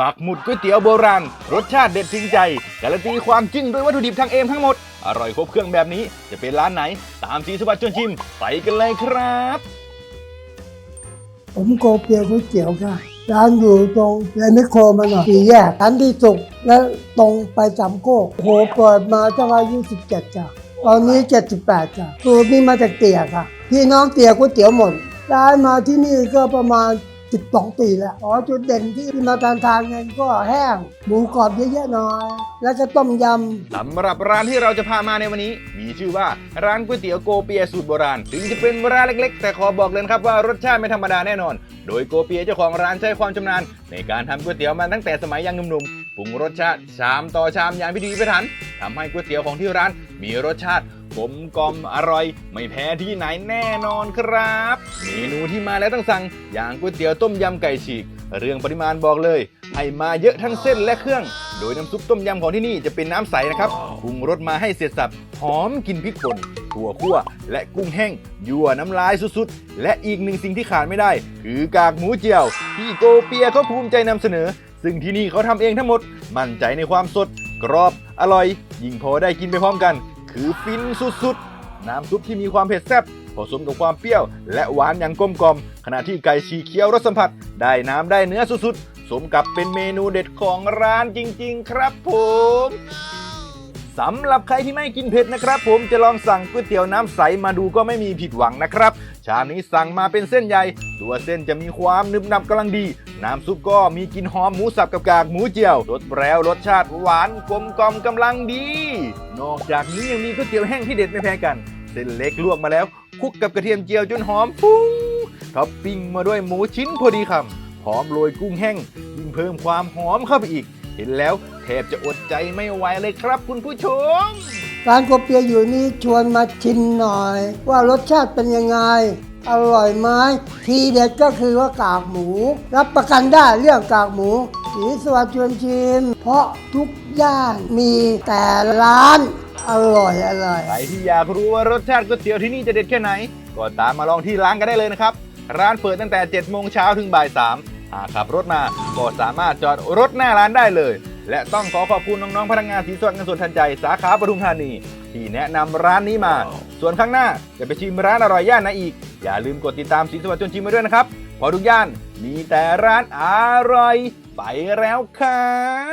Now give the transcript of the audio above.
ปักหมุดก๋วยเตี๋ยวโบราณ รสชาติเด็ดถึงใจ การันตีความจริงด้วยวัตถุดิบทางเอมทั้งหมด อร่อยครบเครื่องแบบนี้จะเป็นร้านไหน ตามสีสวัสดิ์ชวนชิม ไปกันเลยครับ ผมโกเปียก๋วยเตี๋ยวค่ะ ร้านอยู่ตรงเลยไม่โคมาหน่อยสี่แยกร้านที่สุกและตรงไปสามโคกโอ้โหเปิดมาตั้งอายุ17จ้ะตอนนี้78จ้ะสูตรนี้มาจากเตี๋ยค่ะ พี่น้องเตี๋ยก๋วยเตี๋ยวหมดร้านมาที่นี่ก็ประมาณ 12 ปีแล้ว อ๋อ จุดเด่นที่มาทานทานกันก็แห้ง หมูกรอบเยอะๆหน่อย แล้วก็ต้มยำ สำหรับร้านที่เราจะพามาในวันนี้ มีชื่อว่าร้านก๋วยเตี๋ยวโกเปียสูตรโบราณ ถึงจะเป็นร้านเล็กๆ แต่ขอบอกเลยครับว่ารสชาติไม่ธรรมดาแน่นอน โดยโกเปียเจ้าของร้านใช้ความชำนาญ ในการทำก๋วยเตี๋ยวมาตั้งแต่สมัยยังหนุ่มๆ ปรุงรสชาติชามต่อชามอย่างพิถีพิถันทำให้ก๋วยเตี๋ยวของที่ร้านมีรสชาติ กลมกล่อมอร่อย ไม่แพ้ที่ไหนแน่นอนครับ เมนูที่มาแล้วต้องสั่ง อย่างก๋วยเตี๋ยวต้มยำไก่ฉีก เรื่องปริมาณบอกเลย ให้มาเยอะทั้งเส้นและเครื่อง โดยน้ำซุปต้มยำของที่นี่จะเป็นน้ำใสนะครับปรุงรสมาให้เสร็จสับหอมกลินพริกป่นถั่วคั่วและกุ้งแห้งยั่วน้ำลายสุดๆ และอีกหนึ่งสิ่งที่ขาดไม่ได้ คือกากหมูเจียว ที่โกเปียเขาภูมิใจนำเสนอ ซึ่งที่นี่เขาทำเองทั้งหมด มั่นใจในความสด กรอบ อร่อย ยิ่งพอได้กินไปพร้อมกัน คือฟินสุดๆ น้ำซุปที่มีความเผ็ดแซ่บผสมกับความเปรี้ยว และหวานอย่างกลมกล่อม ขณะที่ไก่ฉีเคี้ยวรสสัมผัส ได้น้ำได้เนื้อสุดๆ สมกับเป็นเมนูเด็ดของร้านจริงๆ ครับผมสำหรับใครที่ไม่กินเผ็ดนะครับ ผมจะลองสั่งก๋วยเตี๋ยวน้ำใสมาดูก็ไม่มีผิดหวังนะครับ ชามนี้สั่งมาเป็นเส้นใหญ่ ตัวเส้นจะมีความนึบหนับกำลังดี น้ำซุปก็มีกลิ่นหอมหมูสับกับกากหมูเจียวรสแปรวรสชาติหวานกลมกล่อมกำลังดี นอกจากนี้ยังมีก๋วยเตี๋ยวแห้งที่เด็ดไม่แพ้กัน เส้นเล็กลวกมาแล้วคลุกกับกระเทียมเจียวจนหอมฟุ้งท็อปปิ้งมาด้วยหมูชิ้นพอดีคำพร้อมโรยกุ้งแห้งยิ่งเพิ่มความหอมเข้าไปอีก เห็นแล้วแทบจะอดใจไม่ไหวเลยครับคุณผู้ชม ร้านโกเปียอยู่นี่ชวนมาชิมหน่อย ว่ารสชาติเป็นยังไง อร่อยไหมทีเด็ดก็คือว่ากากหมู รับประกันได้เรื่องกากหมูสีสวัสดิ์ชวนชิม เพราะทุกย่านมีแต่ร้านอร่อยอร่อย ใครที่อยากรู้ว่ารสชาติก๋วยเตี๋ยวที่นี่จะเด็ดแค่ไหน ก็ตามมาลองที่ร้านกันได้เลยนะครับ ร้านเปิดตั้งแต่ 7 โมงเช้าถึงบ่าย3หากขับรถมาก็สามารถจอดรถหน้าร้านได้เลย และต้องขอขอบคุณน้องๆพนักงานสีสวัสดิ์เงินสดทันใจสาขาปทุมธานี ที่แนะนำร้านนี้มา ส่วนข้างหน้าจะไปชิมร้านอร่อยย่านไหนอีก อย่าลืมกดติดตามสีสวัสดิ์จนชิมมาด้วยนะครับเพราะทุกย่านมีแต่ร้านอร่อย ไปแล้วครับ